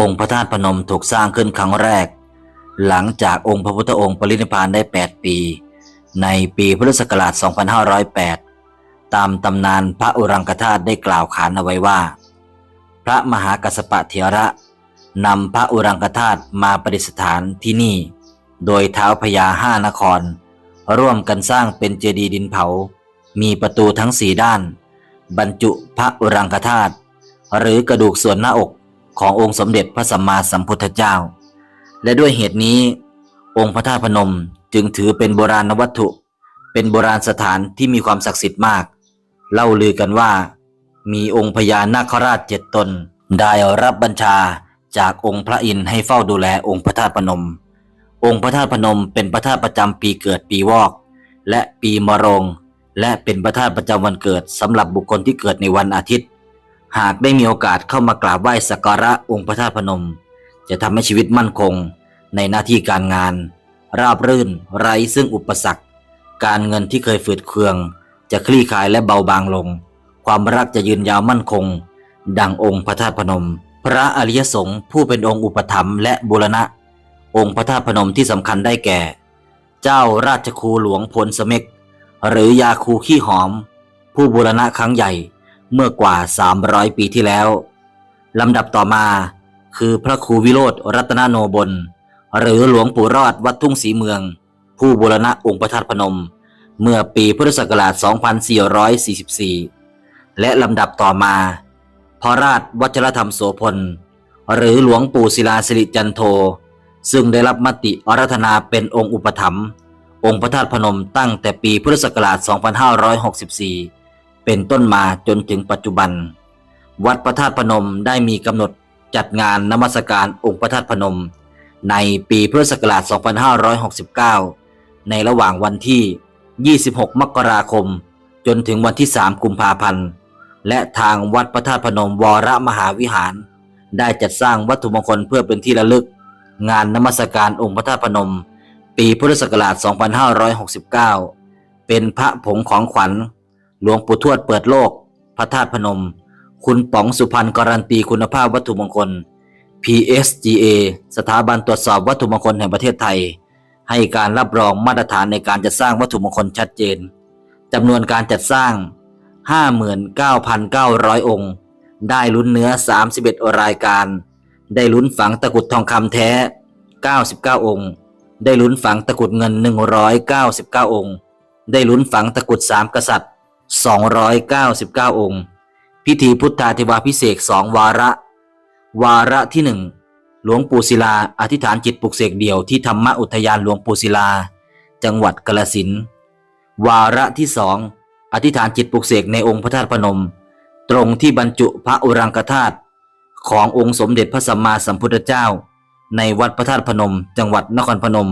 องค์พระธาตุพนมถูกสร้างขึ้นครั้งแรก หลังจากองค์พระพุทธองค์ปรินิพพานได้ 8 ปี ในปีพุทธศักราช 2508 ตามตำนานพระอุรังคธาตุได้กล่าวขานเอาไว้ว่า พระมหากัสสปะเถระนำพระอุรังคธาตุมาประดิษฐานที่นี่ โดยเท้าพญาห้านคร ร่วมกันสร้างเป็นเจดีย์ดินเผา มีประตูทั้งสี่ด้าน บรรจุพระอุรังคธาตุหรือกระดูกส่วนหน้าอก ขององค์สมเด็จพระสัมมาสัมพุทธเจ้า และด้วยเหตุนี้ องค์พระธาตุพนมจึงถือเป็นโบราณวัตถุ เป็นโบราณสถานที่มีความศักดิ์สิทธิ์มาก เล่าลือกันว่า มีองค์พญานาคราชเจ็ดตน ได้รับบัญชาจากองค์พระอินทร์ให้เฝ้าดูแลองค์พระธาตุพนม องค์พระธาตุพนมเป็นพระธาตุประจำปีเกิดปีวอก และปีมะโรง และเป็นพระธาตุประจำวันเกิดสำหรับบุคคลที่เกิดในวันอาทิตย์ หากได้มีโอกาสเข้ามากราบไหว้สักการะองค์พระธาตุพนม จะทำให้ชีวิตมั่นคงในหน้าที่การงาน ราบรื่น ไร้ซึ่งอุปสรรค การเงินที่เคยฝืดเคือง จะคลี่คลายและเบาบางลง ความรักจะยืนยาวมั่นคง ดังองค์พระธาตุพนม พระอริยสงฆ์ผู้เป็นองค์อุปถัมภ์และบูรณะ องค์พระธาตุพนมที่สำคัญได้แก่ เจ้าราชครูหลวงพลสเมกหรือยาคูขี้หอม ผู้บูรณะครั้งใหญ่ เมื่อกว่า 300 ปีที่แล้วลำดับต่อมาคือพระครูวิโรธรัตนโนบล หรือหลวงปู่รอดวัดทุ่งศรีเมือง ผู้บูรณะองค์พระธาตุพนม เมื่อปีพุทธศักราช 2444 และลำดับต่อมาพระราชวัชรธรรมโสพล หรือหลวงปู่ศิลาสิริจันโท ซึ่งได้รับมติอารัธนาเป็นองค์อุปถัมภ์องค์พระธาตุพนมตั้งแต่ปีพุทธศักราช 2564 เป็นต้นมาจนถึงปัจจุบัน วัดพระธาตุพนมได้มีกำหนดจัดงานนมัสการองค์พระธาตุพนม ในปีพุทธศักราช 2569 ในระหว่างวันที่ 26 มกราคม จนถึงวันที่ 3 กุมภาพันธ์ และทางวัดพระธาตุพนมวรมหาวิหาร ได้จัดสร้างวัตถุมงคลเพื่อเป็นที่ระลึก งานนมัสการองค์พระธาตุพนม ปีพุทธศักราช 2569 เป็นพระผงของขวัญ หลวงปู่ทวดเปิดโลก พระธาตุพนม คุณป๋องสุพรรณการันตีคุณภาพวัตถุมงคล PSGA สถาบันตรวจสอบวัตถุมงคลแห่งประเทศไทย ให้การรับรองมาตรฐานในการจัดสร้างวัตถุมงคลชัดเจนจำนวนการจัดสร้าง 59,900 องค์ ได้ลุ้นเนื้อ 31 รายการ ได้ลุ้นฝังตะกุดทองคำแท้ 99 องค์ ได้ลุ้นฝังตะกุดเงิน 199 องค์ ได้ลุ้นฝังตะกุดสามกษัตริย์ 299 องค์ พิธีพุทธาธิวาพิเศษสองวาระ วาระที่หนึ่งหลวงปู่ศิลา อธิษฐานจิตปลุกเสกเดี่ยวที่ธรรมอุทยานหลวงปู่ศิลา จังหวัดกาฬสินวาระที่สองอธิษฐานจิตปลุกเสกในองค์พระธาตุพนม ตรงที่บรรจุพระอุรังคธาตุขององค์สมเด็จพระสัมมาสัมพุทธเจ้า ในวัดพระธาตุพนม จังหวัดนครพนม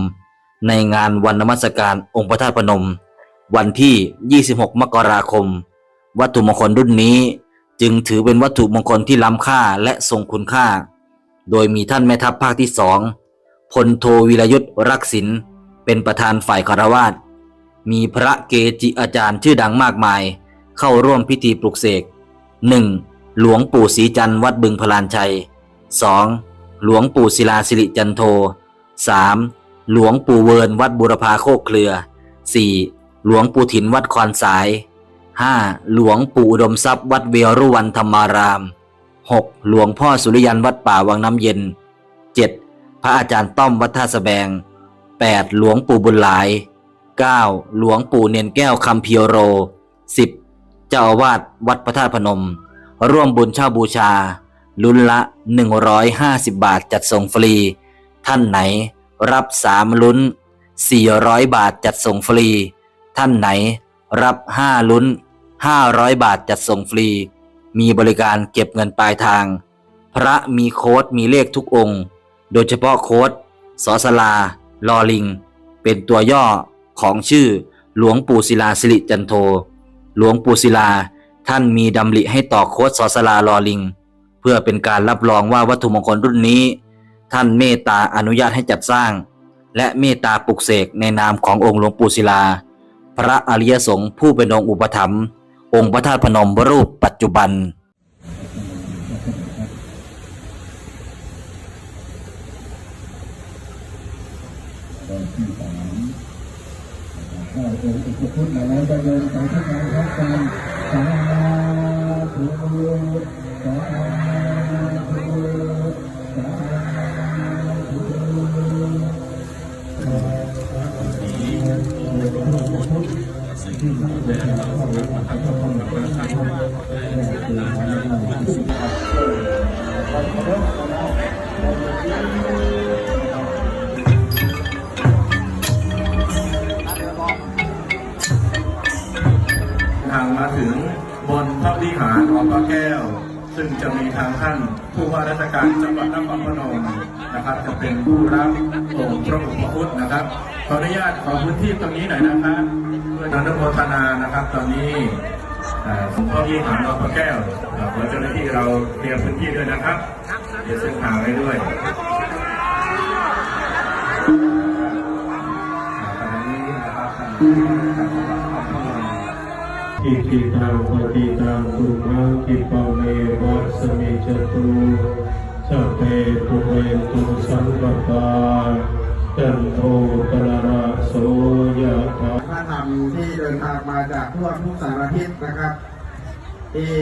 ในงานวันนมัสการองค์พระธาตุพนม วันที่ 26 มกราคม วัตถุมงคลรุ่นนี้จึงถือเป็นวัตถุมงคลที่ล้ำค่าและทรงคุณค่า โดยมีท่านแม่ทัพภาคที่สองพลโทวีรยุทธรักษินเป็นประธานฝ่ายคารวาสมีพระเกจิอาจารย์ชื่อดังมากมาย เข้าร่วมพิธีปลุกเสก 1. หลวงปู่ศรีจันทร์วัดบึงพลานชัย 2. หลวงปู่ศิลาสิริจันโท 3. หลวงปู่เวิร์นวัดบุรพาโคกเครือ 4. หลวงปู่ถินวัดคอนสาย 5. หลวงปู่อุดมทรัพย์วัดเวรุวันธรรมาราม 6. หลวงพ่อสุริยันวัดป่าวังน้ำเย็น 7. พระอาจารย์ต้อมวัดท่าสแบง 8. หลวงปู่บุญหลาย 9. หลวงปู่เนียนแก้วคำเพียวโร 10. เจ้าอาวาสวัดพระธาตุพนม ร่วมบุญเช่าบูชา ลุ้นละ 150 บาทจัดส่งฟรี ท่านไหน รับสามลุ้น 400 บาทจัดส่งฟรี ท่านไหน รับห้าลุ้น 500 บาทจัดส่งฟรี มีบริการเก็บเงินปลายทาง พระมีโค้ดมีเลขทุกองค์ โดยเฉพาะโค้ดสอสลา ลอลิง เป็นตัวย่อของชื่อหลวงปู่ศิลาสิริจันโท หลวงปู่ศิลาท่านมีดำริให้ต่อโค้ดสอสลาลอลิง เพื่อเป็นการรับรองว่าวัตถุมงคลรุ่นนี้ ท่านเมตตาอนุญาตให้จัดสร้าง และเมตตาปลุกเสกในนามขององค์หลวงปู่ศิลา พระอริยสงฆ์ผู้เป็นองค์อุปถัมภ์องค์พระธาตุพนมรูปปัจจุบันสาธุสาธุ ทางมาถึงบนพระวิหารของพระแก้ว ซึ่งจะมีทางท่านผู้ว่าราชการจังหวัดนครพนมนะครับ จะเป็นผู้รับองค์พระอุปคุตนะครับขออนุญาตขอพื้นที่ตรงนี้หน่อยนะครับเพื่ออนุโมทนานะครับ ตอนนี้ เอ่อพระวิหารของพระแก้วเอ่อขอเจ้าหน้าที่เราเตรียมพื้นที่ด้วยนะครับเดี๋ยวเส้นทางไว้ด้วยอิทิตังปฏิตังตุมังคิปเมวัสมิจตุสัพเพปุเรนตุสังกปา จันโทปนราโสยะถาพระธรรมที่เดินทางมาจากทั่วทุกสารทิศนะครับที่